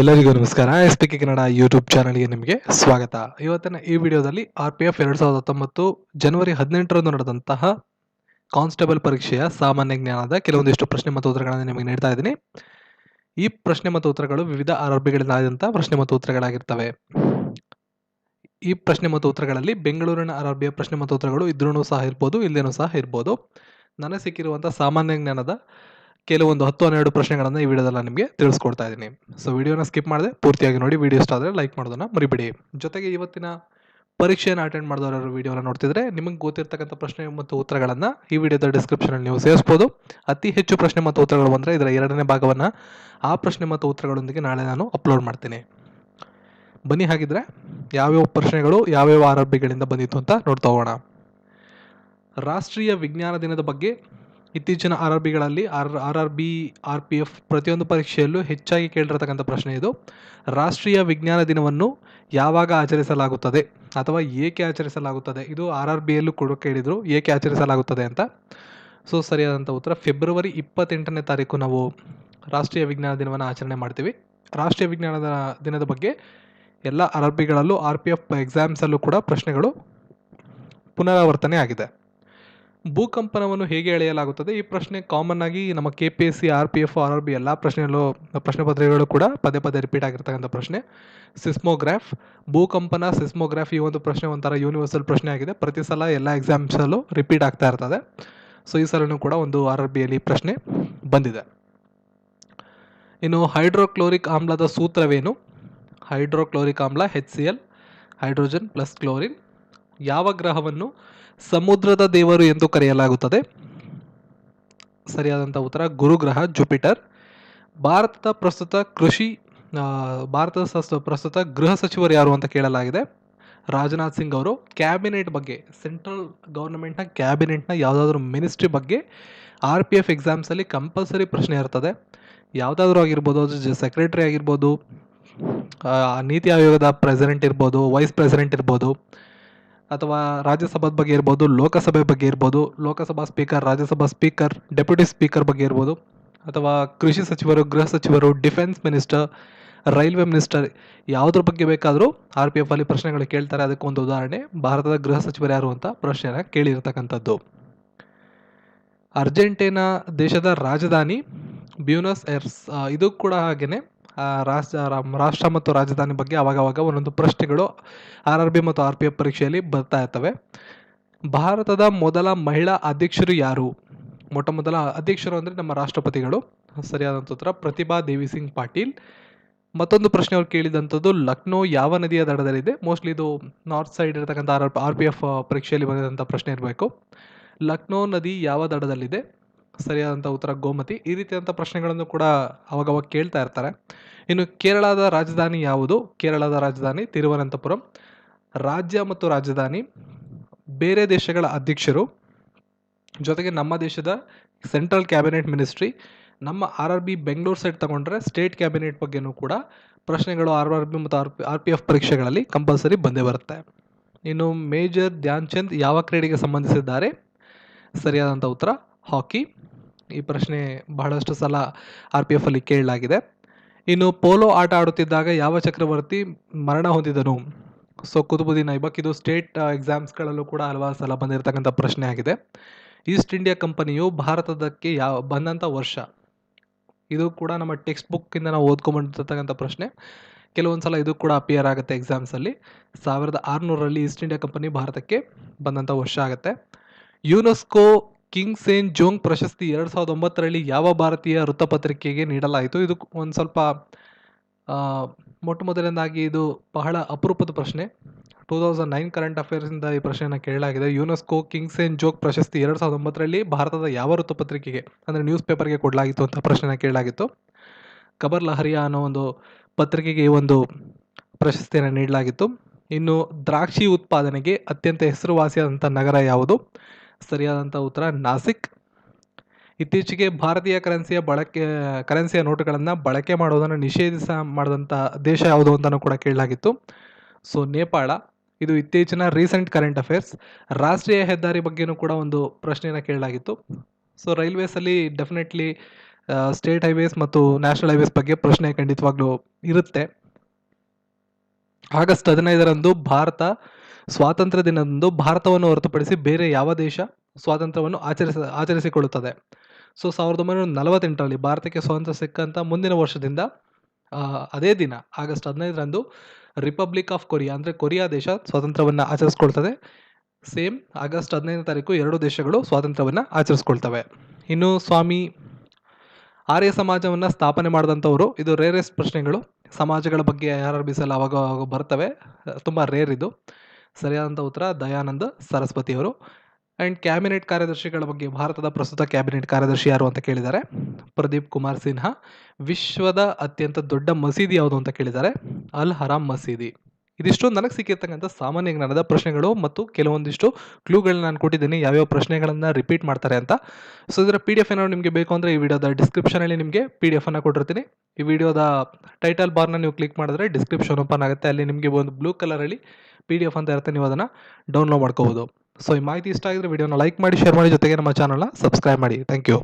ಎಲ್ಲರಿಗೂ ನಮಸ್ಕಾರ. S P K Kannada YouTube ಚಾನಲ್ಗೆ ನಿಮಗೆ ಸ್ವಾಗತ. ಇವತ್ತಿನ ಈ ವಿಡಿಯೋದಲ್ಲಿ ಆರ್ ಪಿ ಎಫ್ ಎರಡು ಸಾವಿರದ ಹತ್ತೊಂಬತ್ತು ಜನವರಿ ಹದಿನೆಂಟರಂದು ನಡೆದಂತಹ ಕಾನ್ಸ್ಟೇಬಲ್ ಪರೀಕ್ಷೆಯ ಸಾಮಾನ್ಯ ಜ್ಞಾನದ ಕೆಲವೊಂದಿಷ್ಟು ಪ್ರಶ್ನೆ ಮತ್ತು ಉತ್ತರಗಳನ್ನು ನಿಮಗೆ ನೀಡ್ತಾ ಇದ್ದೀನಿ. ಈ ಪ್ರಶ್ನೆ ಮತ್ತು ಉತ್ತರಗಳು ವಿವಿಧ ಆರ್ ಆರ್ ಬಿಗಳಿಂದ ಆದಂತಹ ಪ್ರಶ್ನೆ ಮತ್ತು ಉತ್ತರಗಳಾಗಿರ್ತವೆ. ಈ ಪ್ರಶ್ನೆ ಮತ್ತು ಉತ್ತರಗಳಲ್ಲಿ ಬೆಂಗಳೂರಿನ ಆರ್ ಆರ್ ಬಿಯ ಪ್ರಶ್ನೆ ಮತ್ತು ಉತ್ತರಗಳು ಇದ್ರೂ ಸಹ ಇರ್ಬೋದು ಇಲ್ಲೇನೂ ಸಹ ಇರ್ಬೋದು. ನನಗೆ ಸಿಕ್ಕಿರುವಂಥ ಸಾಮಾನ್ಯ ಜ್ಞಾನದ ಕೆಲವೊಂದು ಹತ್ತು ಹನ್ನೆರಡು ಪ್ರಶ್ನೆಗಳನ್ನು ಈ ವಿಡಿಯೋದಲ್ಲಿ ನಿಮಗೆ ತಿಳಿಸ್ಕೊಡ್ತಾ ಇದ್ದೀನಿ. ಸೊ ವಿಡಿಯೋನ ಸ್ಕಿಪ್ ಮಾಡಿದೆ ಪೂರ್ತಿಯಾಗಿ ನೋಡಿ, ವಿಡಿಯೋ ಇಷ್ಟ ಆದರೆ ಲೈಕ್ ಮಾಡೋದನ್ನ ಮರಿಬೇಡಿ. ಜೊತೆಗೆ ಇವತ್ತಿನ ಪರೀಕ್ಷೆಯನ್ನು ಅಟೆಂಡ್ ಮಾಡಿದವರು ವಿಡಿಯೋನ ನೋಡ್ತಿದ್ರೆ ನಿಮಗೆ ಗೊತ್ತಿರ್ತಕ್ಕಂಥ ಪ್ರಶ್ನೆ ಮತ್ತು ಉತ್ತರಗಳನ್ನು ಈ ವಿಡಿಯೋದ ಡಿಸ್ಕ್ರಿಪ್ಷನಲ್ಲಿ ನೀವು ಸೇರಿಸ್ಬೋದು. ಅತಿ ಹೆಚ್ಚು ಪ್ರಶ್ನೆ ಮತ್ತು ಉತ್ತರಗಳು ಬಂದರೆ ಇದರ ಎರಡನೇ ಭಾಗವನ್ನು ಆ ಪ್ರಶ್ನೆ ಮತ್ತು ಉತ್ತರಗಳೊಂದಿಗೆ ನಾಳೆ ನಾನು ಅಪ್ಲೋಡ್ ಮಾಡ್ತೀನಿ. ಬನ್ನಿ ಹಾಗಿದ್ರೆ ಯಾವ್ಯಾವ ಪ್ರಶ್ನೆಗಳು, ಯಾವ್ಯಾವ ಆರಂಭಿಗಳಿಂದ ಆರ್ ಬಂದಿತ್ತು ಅಂತ ನೋಡ್ತಾ ಹೋಗೋಣ. ರಾಷ್ಟ್ರೀಯ ವಿಜ್ಞಾನ ದಿನದ ಬಗ್ಗೆ ಇತ್ತೀಚಿನ R R ಬಿಗಳಲ್ಲಿ R R R B R P F ಪ್ರತಿಯೊಂದು ಪರೀಕ್ಷೆಯಲ್ಲೂ ಹೆಚ್ಚಾಗಿ ಕೇಳಿರತಕ್ಕಂಥ ಪ್ರಶ್ನೆ ಇದು. ರಾಷ್ಟ್ರೀಯ ವಿಜ್ಞಾನ ದಿನವನ್ನು ಯಾವಾಗ ಆಚರಿಸಲಾಗುತ್ತದೆ ಅಥವಾ ಏಕೆ ಆಚರಿಸಲಾಗುತ್ತದೆ? ಇದು ಆರ್ ಆರ್ ಬಿಯಲ್ಲೂ ಕೂಡ ಕೇಳಿದರು ಏಕೆ ಆಚರಿಸಲಾಗುತ್ತದೆ ಅಂತ. ಸೊ, ಸರಿಯಾದಂಥ ಉತ್ತರ. ಫೆಬ್ರವರಿ ಇಪ್ಪತ್ತೆಂಟನೇ ತಾರೀಕು ನಾವು ರಾಷ್ಟ್ರೀಯ ವಿಜ್ಞಾನ ದಿನವನ್ನು ಆಚರಣೆ ಮಾಡ್ತೀವಿ. ರಾಷ್ಟ್ರೀಯ ವಿಜ್ಞಾನದ ದಿನದ ಬಗ್ಗೆ ಎಲ್ಲ ಆರ್ ಆರ್ ಬಿಗಳಲ್ಲೂ ಆರ್ ಪಿ ಎಫ್ ಎಕ್ಸಾಮ್ಸಲ್ಲೂ ಕೂಡ ಪ್ರಶ್ನೆಗಳು ಪುನರಾವರ್ತನೆ ಆಗಿದೆ. ಭೂಕಂಪನವನ್ನು ಹೇಗೆ ಎಳೆಯಲಾಗುತ್ತದೆ? ಈ ಪ್ರಶ್ನೆ ಕಾಮನ್ ಆಗಿ ನಮ್ಮ K P S C R P F R R B ಎಲ್ಲ ಪ್ರಶ್ನೆಗಳು ಪ್ರಶ್ನೆ ಪತ್ರಿಕೆಗಳು ಕೂಡ ಪದೇ ಪದೇ ರಿಪೀಟ್ ಆಗಿರ್ತಕ್ಕಂಥ ಪ್ರಶ್ನೆ. ಸಿಸ್ಮೋಗ್ರಾಫ್ ಭೂಕಂಪನ ಸಿಸ್ಮೋಗ್ರಾಫ್ ಈ ಒಂದು ಪ್ರಶ್ನೆ ಒಂಥರ ಯೂನಿವರ್ಸಲ್ ಪ್ರಶ್ನೆ ಆಗಿದೆ. ಪ್ರತಿ ಸಲ ಎಲ್ಲ ಎಕ್ಸಾಮ್ಸಲ್ಲೂ ರಿಪೀಟ್ ಆಗ್ತಾ ಇರ್ತದೆ. ಸೊ ಈ ಸಲನೂ ಕೂಡ ಒಂದು ಆರ್ ಆರ್ ಬಿಯಲ್ಲಿ ಪ್ರಶ್ನೆ ಬಂದಿದೆ. ಇನ್ನು ಹೈಡ್ರೋಕ್ಲೋರಿಕ್ ಆಮ್ಲದ ಸೂತ್ರವೇನು? ಹೈಡ್ರೋಕ್ಲೋರಿಕ್ ಆಮ್ಲ H C L hydrogen plus chlorine ಯಾವ ಗ್ರಹವನ್ನು ಸಮುದ್ರದ ದೇವರು ಎಂದು ಕರೆಯಲಾಗುತ್ತದೆ? ಸರಿಯಾದಂಥ ಉತ್ತರ, ಗುರುಗ್ರಹ, ಜುಪಿಟರ್. ಭಾರತದ ಪ್ರಸ್ತುತ ಕೃಷಿ ಭಾರತದ ಪ್ರಸ್ತುತ ಗೃಹ ಸಚಿವರು ಯಾರು ಅಂತ ಕೇಳಲಾಗಿದೆ. ರಾಜನಾಥ್ ಸಿಂಗ್ ಅವರು. ಕ್ಯಾಬಿನೆಟ್ ಬಗ್ಗೆ, ಸೆಂಟ್ರಲ್ ಗೌರ್ಮೆಂಟ್ನ ಕ್ಯಾಬಿನೆಟ್ನ ಯಾವುದಾದ್ರೂ ಮಿನಿಸ್ಟ್ರಿ ಬಗ್ಗೆ ಆರ್ ಪಿ ಎಫ್ ಎಕ್ಸಾಮ್ಸಲ್ಲಿ ಕಂಪಲ್ಸರಿ ಪ್ರಶ್ನೆ ಇರ್ತದೆ. ಯಾವುದಾದ್ರೂ ಆಗಿರ್ಬೋದು ಸೆಕ್ರೆಟರಿ ಆಗಿರ್ಬೋದು ನೀತಿ ಆಯೋಗದ ಪ್ರೆಸಿಡೆಂಟ್ ಇರ್ಬೋದು, ವೈಸ್ ಪ್ರೆಸಿಡೆಂಟ್ ಇರ್ಬೋದು ಅಥವಾ ರಾಜ್ಯಸಭಾದ ಬಗ್ಗೆ ಇರ್ಬೋದು ಲೋಕಸಭೆ ಬಗ್ಗೆ ಇರ್ಬೋದು Lok Sabha speaker Rajya Sabha speaker deputy speaker ಬಗ್ಗೆ ಇರ್ಬೋದು ಅಥವಾ ಕೃಷಿ ಸಚಿವರು ಗೃಹ ಸಚಿವರು ಡಿಫೆನ್ಸ್ ಮಿನಿಸ್ಟರ್ ರೈಲ್ವೆ ಮಿನಿಸ್ಟರ್ ಯಾವುದ್ರ ಬಗ್ಗೆ ಬೇಕಾದರೂ ಆರ್ ಪಿ ಎಫ್ ಅಲ್ಲಿ ಪ್ರಶ್ನೆಗಳು ಕೇಳ್ತಾರೆ. ಅದಕ್ಕೊಂದು ಉದಾಹರಣೆ ಭಾರತದ ಗೃಹ ಸಚಿವರು ಯಾರು ಅಂತ ಪ್ರಶ್ನೆನ ಕೇಳಿರ್ತಕ್ಕಂಥದ್ದು. ಅರ್ಜೆಂಟೀನಾ ದೇಶದ ರಾಜಧಾನಿ ಬ್ಯೂನಸ್ ಏರ್ಸ್ ಇದು ಕೂಡ ಹಾಗೇನೆ. ಆ, ರಾಷ್ಟ್ರ ರಾಷ್ಟ್ರ ಮತ್ತು ರಾಜಧಾನಿ ಬಗ್ಗೆ ಅವಾಗವಾಗ ಒಂದೊಂದು ಪ್ರಶ್ನೆಗಳು ಆರ್ ಆರ್ ಬಿ ಮತ್ತು ಆರ್ ಪಿ ಎಫ್ ಪರೀಕ್ಷೆಯಲ್ಲಿ ಬರ್ತಾ ಇರ್ತವೆ. ಭಾರತದ ಮೊದಲ ಮಹಿಳಾ ಅಧ್ಯಕ್ಷರು ಯಾರು? ಮೊಟ್ಟ ಮೊದಲ ಅಧ್ಯಕ್ಷರು ಅಂದರೆ ನಮ್ಮ ರಾಷ್ಟ್ರಪತಿಗಳು. ಸರಿಯಾದಂಥ ಉತ್ತರ, ಪ್ರತಿಭಾ ದೇವಿ ಸಿಂಗ್ ಪಾಟೀಲ್. ಮತ್ತೊಂದು ಪ್ರಶ್ನೆ ಅವ್ರು ಕೇಳಿದಂಥದ್ದು ಲಕ್ನೋ ಯಾವ ನದಿಯ ದಡದಲ್ಲಿದೆ? ಮೋಸ್ಟ್ಲಿ ಇದು ನಾರ್ತ್ ಸೈಡ್ ಇರತಕ್ಕಂಥ ಆರ್ ಆರ್ ಪಿ ಎಫ್ ಪರೀಕ್ಷೆಯಲ್ಲಿ ಬಂದಿದಂಥ ಪ್ರಶ್ನೆ ಇರಬೇಕು. ಲಕ್ನೋ ನದಿ ಯಾವ ದಡದಲ್ಲಿದೆ? ಸರಿಯಾದಂಥ ಉತ್ತರ ಗೋಮತಿ. ಈ ರೀತಿಯಾದಂಥ ಪ್ರಶ್ನೆಗಳನ್ನು ಕೂಡ ಅವಾಗವಾಗ ಕೇಳ್ತಾ ಇರ್ತಾರೆ. ಇನ್ನು ಕೇರಳದ ರಾಜಧಾನಿ ಯಾವುದು? ಕೇರಳದ ರಾಜಧಾನಿ ತಿರುವನಂತಪುರಂ. ರಾಜ್ಯ ಮತ್ತು ರಾಜಧಾನಿ, ಬೇರೆ ದೇಶಗಳ ಅಧ್ಯಕ್ಷರು, ಜೊತೆಗೆ ನಮ್ಮ ದೇಶದ ಸೆಂಟ್ರಲ್ ಕ್ಯಾಬಿನೆಟ್ ಮಿನಿಸ್ಟ್ರಿ, ನಮ್ಮ R R B Bengaluru side ತಗೊಂಡ್ರೆ ಸ್ಟೇಟ್ ಕ್ಯಾಬಿನೆಟ್ ಬಗ್ಗೆನೂ ಕೂಡ ಪ್ರಶ್ನೆಗಳು ಆರ್ ಆರ್ ಬಿ ಮತ್ತು R P R P F ಪರೀಕ್ಷೆಗಳಲ್ಲಿ ಕಂಪಲ್ಸರಿ ಬಂದೇ ಬರುತ್ತೆ. ಇನ್ನು ಮೇಜರ್ ಧ್ಯಾನ್ ಚಂದ್ ಯಾವ ಕ್ರೀಡೆಗೆ ಸಂಬಂಧಿಸಿದ್ದಾರೆ? ಸರಿಯಾದಂಥ ಉತ್ತರ, ಹಾಕಿ. ಈ ಪ್ರಶ್ನೆ ಬಹಳಷ್ಟು ಸಲ ಆರ್ ಪಿ ಎಫ್ ಅಲ್ಲಿ ಕೇಳಲಾಗಿದೆ. ಇನ್ನು ಪೋಲೋ ಆಟ ಆಡುತ್ತಿದ್ದಾಗ ಯಾವ ಚಕ್ರವರ್ತಿ ಮರಣ ಹೊಂದಿದನು? ಸೊ, ಕುತುಬುದ್ದೀನ್ ಐಬಕ್ ಇದು ಸ್ಟೇಟ್ ಎಕ್ಸಾಮ್ಸ್ಗಳಲ್ಲೂ ಕೂಡ ಹಲವಾರು ಸಲ ಬಂದಿರತಕ್ಕಂಥ ಪ್ರಶ್ನೆ ಆಗಿದೆ. ಈಸ್ಟ್ ಇಂಡಿಯಾ ಕಂಪನಿಯು ಭಾರತದಕ್ಕೆ ಯಾವ, ಬಂದಂಥ ವರ್ಷ? ಇದು ಕೂಡ ನಮ್ಮ ಟೆಕ್ಸ್ಟ್ ಬುಕ್ಕಿಂದ ನಾವು ಓದ್ಕೊಂಡ್ಬಂದಿರ್ತಕ್ಕಂಥ ಪ್ರಶ್ನೆ. ಕೆಲವೊಂದು ಸಲ ಇದು ಕೂಡ ಅಪಿಯರ್ ಆಗುತ್ತೆ ಎಕ್ಸಾಮ್ಸಲ್ಲಿ. ಸಾವಿರದ ಆರುನೂರರಲ್ಲಿ ಈಸ್ಟ್ ಇಂಡಿಯಾ ಕಂಪನಿ ಭಾರತಕ್ಕೆ ಬಂದಂಥ ವರ್ಷ ಆಗುತ್ತೆ. ಯುನೆಸ್ಕೋ ಕಿಂಗ್ ಸೇನ್ ಜೋಂಗ್ ಪ್ರಶಸ್ತಿ ಎರಡು ಸಾವಿರದ ಒಂಬತ್ತರಲ್ಲಿ ಯಾವ ಭಾರತೀಯ ವೃತ್ತಪತ್ರಿಕೆಗೆ ನೀಡಲಾಯಿತು? ಇದು ಒಂದು ಸ್ವಲ್ಪ ಮೊಟ್ಟ ಮೊದಲನೇದಾಗಿ ಇದು ಬಹಳ ಅಪರೂಪದ ಪ್ರಶ್ನೆ. ಟೂ ತೌಸಂಡ್ ನೈನ್ ಕರೆಂಟ್ ಅಫೇರ್ಸಿಂದ ಈ ಪ್ರಶ್ನೆಯನ್ನು ಕೇಳಲಾಗಿದೆ. ಯುನೆಸ್ಕೋ ಕಿಂಗ್ ಸೇನ್ ಜೋಗ್ ಪ್ರಶಸ್ತಿ ಎರಡು ಸಾವಿರದ ಒಂಬತ್ತರಲ್ಲಿ ಭಾರತದ ಯಾವ ವೃತ್ತಪತ್ರಿಕೆಗೆ, ಅಂದರೆ ನ್ಯೂಸ್ ಪೇಪರ್ಗೆ ಕೊಡಲಾಗಿತ್ತು ಅಂತ ಪ್ರಶ್ನೆನ ಕೇಳಲಾಗಿತ್ತು. ಖಬರ್ ಲಹರಿಯಾ ಅನ್ನೋ ಒಂದು ಪತ್ರಿಕೆಗೆ ಈ ಒಂದು ಪ್ರಶಸ್ತಿಯನ್ನು ನೀಡಲಾಗಿತ್ತು. ಇನ್ನು ದ್ರಾಕ್ಷಿ ಉತ್ಪಾದನೆಗೆ ಅತ್ಯಂತ ಹೆಸರುವಾಸಿಯಾದಂಥ ನಗರ ಯಾವುದು? ಸರಿಯಾದಂಥ ಉತ್ತರ, ನಾಸಿಕ್. ಇತ್ತೀಚೆಗೆ ಭಾರತೀಯ ಕರೆನ್ಸಿಯ ಬಳಕೆ ಕರೆನ್ಸಿಯ ನೋಟುಗಳನ್ನು ಬಳಕೆ ಮಾಡೋದನ್ನು ನಿಷೇಧಿಸ ಮಾಡಿದಂಥ ದೇಶ ಯಾವುದು ಅಂತಲೂ ಕೂಡ ಕೇಳಲಾಗಿತ್ತು. ಸೊ ನೇಪಾಳ. ಇದು ಇತ್ತೀಚಿನ ರೀಸೆಂಟ್ ಕರೆಂಟ್ ಅಫೇರ್ಸ್ ರಾಷ್ಟ್ರೀಯ ಹೆದ್ದಾರಿ ಬಗ್ಗೆನೂ ಕೂಡ ಒಂದು ಪ್ರಶ್ನೆಯನ್ನು ಕೇಳಲಾಗಿತ್ತು. ಸೊ ರೈಲ್ವೇಸಲ್ಲಿ ಡೆಫಿನೆಟ್ಲಿ ಸ್ಟೇಟ್ ಹೈವೇಸ್ ಮತ್ತು ನ್ಯಾಷನಲ್ ಹೈವೇಸ್ ಬಗ್ಗೆ ಪ್ರಶ್ನೆ ಖಂಡಿತವಾಗ್ಲೂ ಇರುತ್ತೆ. ಆಗಸ್ಟ್ ಹದಿನೈದರಂದು ಭಾರತ ಸ್ವಾತಂತ್ರ್ಯ ದಿನದಂದು ಭಾರತವನ್ನು ಹೊರತುಪಡಿಸಿ ಬೇರೆ ಯಾವ ದೇಶ ಸ್ವಾತಂತ್ರ್ಯವನ್ನು ಆಚರಿಸ, ಆಚರಿಸಿಕೊಳ್ಳುತ್ತದೆ? ಸೊ, ಸಾವಿರದ ಒಂಬೈನೂರ ನಲವತ್ತೆಂಟರಲ್ಲಿ ಭಾರತಕ್ಕೆ ಸ್ವಾತಂತ್ರ್ಯ ಸಿಕ್ಕಂಥ ಮುಂದಿನ ವರ್ಷದಿಂದ ಅದೇ ದಿನ, ಆಗಸ್ಟ್ ಹದಿನೈದರಂದು ರಿಪಬ್ಲಿಕ್ ಆಫ್ ಕೊರಿಯಾ ಅಂದರೆ ಕೊರಿಯಾ ದೇಶ ಸ್ವಾತಂತ್ರ್ಯವನ್ನು ಆಚರಿಸ್ಕೊಳ್ತದೆ. ಸೇಮ್, ಆಗಸ್ಟ್ ಹದಿನೈದನೇ ತಾರೀಕು ಎರಡು ದೇಶಗಳು ಸ್ವಾತಂತ್ರ್ಯವನ್ನು ಆಚರಿಸ್ಕೊಳ್ತವೆ. ಇನ್ನು ಸ್ವಾಮಿ ಆರ್ಯ ಸಮಾಜವನ್ನು ಸ್ಥಾಪನೆ ಮಾಡಿದಂಥವರು, ಇದು ರೇರೆಸ್ಟ್ ಪ್ರಶ್ನೆಗಳು. ಸಮಾಜಗಳ ಬಗ್ಗೆ ಆರ್ ಆರ್ ಅವಾಗ ಅವಾಗ ಬರ್ತವೆ, ತುಂಬ ರೇರ್ ಇದು. ಸರಿಯಾದಂಥ ಉತ್ತರ ದಯಾನಂದ ಸರಸ್ವತಿಯವರು ಆ್ಯಂಡ್ ಕ್ಯಾಬಿನೆಟ್ ಕಾರ್ಯದರ್ಶಿಗಳ ಬಗ್ಗೆ ಭಾರತದ ಪ್ರಸ್ತುತ ಕ್ಯಾಬಿನೆಟ್ ಕಾರ್ಯದರ್ಶಿ ಯಾರು ಅಂತ ಕೇಳಿದ್ದಾರೆ ಪ್ರದೀಪ್ ಕುಮಾರ್ ಸಿನ್ಹಾ. ವಿಶ್ವದ ಅತ್ಯಂತ ದೊಡ್ಡ ಮಸೀದಿ ಯಾವುದು ಅಂತ ಕೇಳಿದ್ದಾರೆ ಅಲ್ ಹರಾಮ್ ಮಸೀದಿ. ಇದಿಷ್ಟು ನನಗೆ ಸಿಕ್ಕಿರ್ತಕ್ಕಂಥ ಸಾಮಾನ್ಯ ಜ್ಞಾನದ ಪ್ರಶ್ನೆಗಳು ಮತ್ತು ಕೆಲವೊಂದಿಷ್ಟು ಕ್ಲೂಗಳನ್ನ ನಾನು ಕೊಟ್ಟಿದ್ದೀನಿ, ಯಾವ್ಯಾವ ಪ್ರಶ್ನೆಗಳನ್ನು ರಿಪೀಟ್ ಮಾಡ್ತಾರೆ ಅಂತ. ಸೊ ಇದರ ಪಿ ಡಿ ಎಫ್ ಏನಾದ್ರು ನಿಮಗೆ ಬೇಕು ಅಂದರೆ ಈ ವಿಡಿಯೋದ ಡಿಸ್ಕ್ರಿಪ್ಷನಲ್ಲಿ ನಿಮಗೆ ಪಿ ಡಿ ಎಫನ್ನು ಕೊಟ್ಟಿರ್ತೀನಿ. ಈ ವಿಡಿಯೋದ ಟೈಟಲ್ ಬಾರ್ನ ನೀವು ಕ್ಲಿಕ್ ಮಾಡಿದ್ರೆ ಡಿಸ್ಕ್ರಿಪ್ಷನ್ ಓಪನ್ ಆಗುತ್ತೆ. ಅಲ್ಲಿ ನಿಮಗೆ ಒಂದು ಬ್ಲೂ ಕಲರಲ್ಲಿ ಪಿ ಡಿ ಎಫ್ ಅಂತ ಇರುತ್ತೆ, ನೀವು ಅದನ್ನು ಡೌನ್ಲೋಡ್ ಮಾಡ್ಕೋಬೋದು. ಸೊ ಈ ಮಾಹಿತಿ ಇಷ್ಟ ಆಗಿದ್ರೆ ವಿಡಿಯೋನ ಲೈಕ್ ಮಾಡಿ ಶೇರ್ ಮಾಡಿ, ಜೊತೆಗೆ ನಮ್ಮ ಚಾನಲ್ನ ಸಬ್ಸ್ಕ್ರೈಬ್ ಮಾಡಿ. Thank you